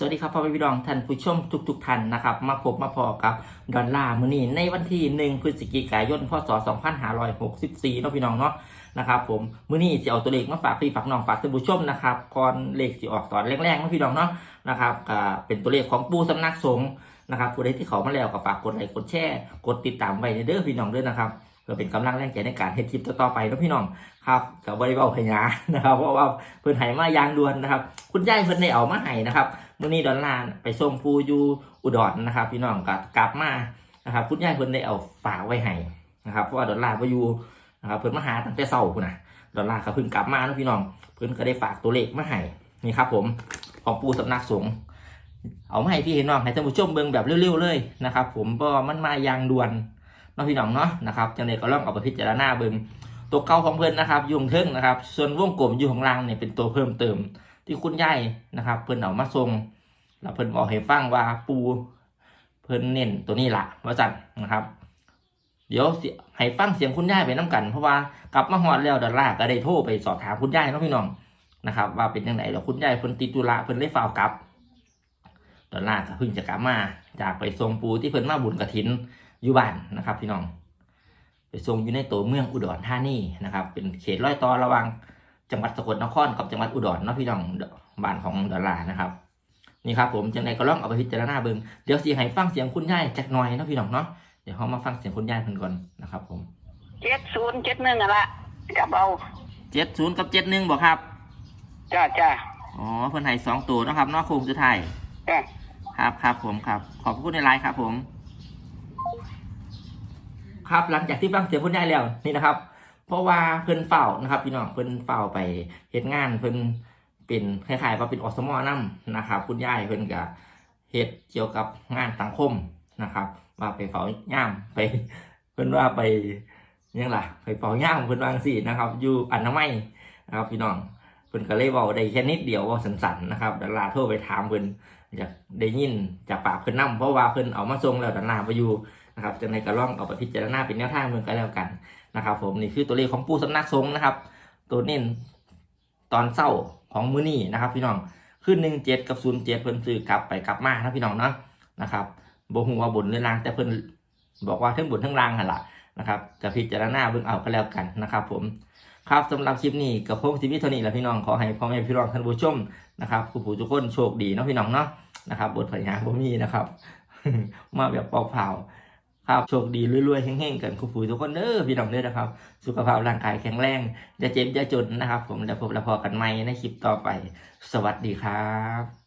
สวัสดีครับพ่อแม่พี่น้องท่านผู้ชมทุกๆท่านนะครับ มาพบมาพอกับดอลลาร์มือนี้ในวันที่ 1พฤศจิกายนพศ 2564เนาะพี่น้องเนาะนะครับผมมือนี้จะเอาตัวเลขมาฝากพี่ฝากน้องฝากท่านผู้ชมนะครับก่อนเลขสิออกตอนแรกๆนะพี่น้องเนาะนะครับเป็นตัวเลขของปูสำนักสงฆ์นะครับผู้ใดที่เขามาแล้วก็ฝากกดไลค์กดแชร์กดติดตามไว้ในเด้อพี่น้องด้อนะครับ เพื่อเป็นกำลังแรงใจในการเฮ็ดคลิปต่อไปนะพี่น้องครับกับบริบาพญานะครับ เพราะว่าเพิ่นให้มายางด่วนนะครับ คุณยายเพิ่นได้เอามาให้นะครับมื่อนี้ดอลลาร์ไปส่งปูอยู่อุดรนะครับ พี่น้องก็กลับมานะครับ คุณยายเพิ่นได้เอาฝากไว้ให้นะครับ เพราะว่าดอลลาไปอยู่นะครับเพิ่นมาหาตั้งแต่เช้าพุ่นนะดอลลาร์ก็เพิ่งกลับมานะพี่น้องเพิ่นก็ได้ฝากตัวเลขมาให้นี่ครับ ผมของปูสำนักสงฆ์เอามาให้พี่น้องให้ท่านผู้ชมเบิ่งแบบเร็วๆเลยนะครับ ผมเพราะมันมายางด่วน นาะพี่น้องเนาะนะครับจังไดก็ลองเอาไปพิจารณาเบิ่งตัวเก่าของเพิ่นนะครับยุ่งเทิงนะครับ ส่วนวงกลมอยู่ของล่างเนี่ยเป็นตัวเพิ่มเติม ที่คุณยายนะครับ เพิ่นเอามาส่งแล้วเพิ่นบอกให้ฟังว่าปูเพิ่นเน้นตัวนี้ละว่าจัดนะครับ เดี๋ยวสิให้ฟังเสียงคุณยายไปน้กัน เพราะว่ากลับมาฮอดแล้วดอลลาร์ก็ได้โทรไปสอบถามคุณยายเนาะพี่น้องนะครับ ว่าเป็นยังไงแล้วคุณยายเพิ่นติดธุระเพิ่นเลยฝ่าวกลับดอลลาร์ก็เพิ่งจะกลับมา จากไปส่งปูที่เพิ่นมาบุญกระถิน อยู่บ้านนะครับ พี่น้อง ไปส่งอยู่ในตัวเมืองอุดรธานีนะครับ เป็นเขตร้อยต่อระหว่างจังหวัดสกลนครกับจังหวัดอุดรเนาะพี่น้องบ้านของดอลลาร์นะครับนี่ครับผมจังไดก็ลองเอาไปพิจารณาเบิ่งเดี๋ยวสิให้ฟังเสียงคุณยายจักหน่อยเนาะพี่น้องเนาะเดี๋ยวเรามาฟังเสียงคุณยายเพิ่นก่อนนะครับ ผมเจ็ดศูนย์เจ็ดหนึ่งอะละจับเอาเจ็ดศูนย์กับเจ็ดหนึ่งบอกครับจ้าจ้าอ๋อเพิ่นให้สองตัวเนาะครับเนอกโค้งสุดท้ายจ้าครับครับผมครับ ขอบคุณในไลน์ครับผม ครับ หลังจากที่ฟังเสียงคุณยายแล้วนี่นะครับ เพราะว่าเพิ่นเฝ้านะครับ พี่น้องเพิ่นเฝ้าไปเฮ็ดงานเพิ่นเป็นคล้ายๆว่าเป็นอสมอนำนะครับ คุณยายเพิ่นก็เฮ็ดเกี่ยวกับงานสังคมนะครับว่าไปเฝ้าย่ามไป เพิ่นว่าไปยังล่ะไปเฝ้าย่ามเพิ่นวางสินะครับ อยู่อนามัยนะครับ พี่น้องเพิ่นก็เลยเว้าได้แค่นิดเดียวว่าสั้นๆนะครับดาราโทรไปถามเพิ่นอยากได้ยินจากปากเพิ่นนํเพราะว่าเพิ่นเอามาส่งแล้วดาราไปอยู่ นะครับจังไดก็ลองเอาไปพิจารณาเป็นแนวทางเมืองก็แล้วกันนะครับ ผมนี่คือตัวเลขของปูสำนักสงฆ์นะครับ ตัวเน้นตอนเศร้าของมือนี่นะครับ พี่น้องขึ้นหนึ่งเจ็ดกับศูนย์เจ็ดเพิ่นซื้อกลับไปกลับมานะพี่น้องเนาะนะครับบหัวบนหรือล่างแต่เพิ่นบอกว่าทั้งบนทั้งล่างหันละนะครับจะพิจารณาเบิ่งเอาก็แล้วกันนะครับ ผมครับสำหรับคลิปนี้กับพงศิวิเท่านี้แหละพี่น้องขอให้พ่อแม่พี่น้องท่านผู้ชมนะครับผู้ผู้ทุกคนโชคดีเนาะพี่น้องเนาะนะครับบทพยานบ่มีนะครับ มาแบบเปล่าๆ ครับโชคดีรวยๆแห้งๆกันคุณผู้ทุกคนเด้อพี่น้องเด้อนะครับ สุขภาพร่างกายแข็งแรงจะเจ็บจะจนนะครับ ผมแล้วพบแล้วพอกันใหม่ในคลิปต่อไป สวัสดีครับ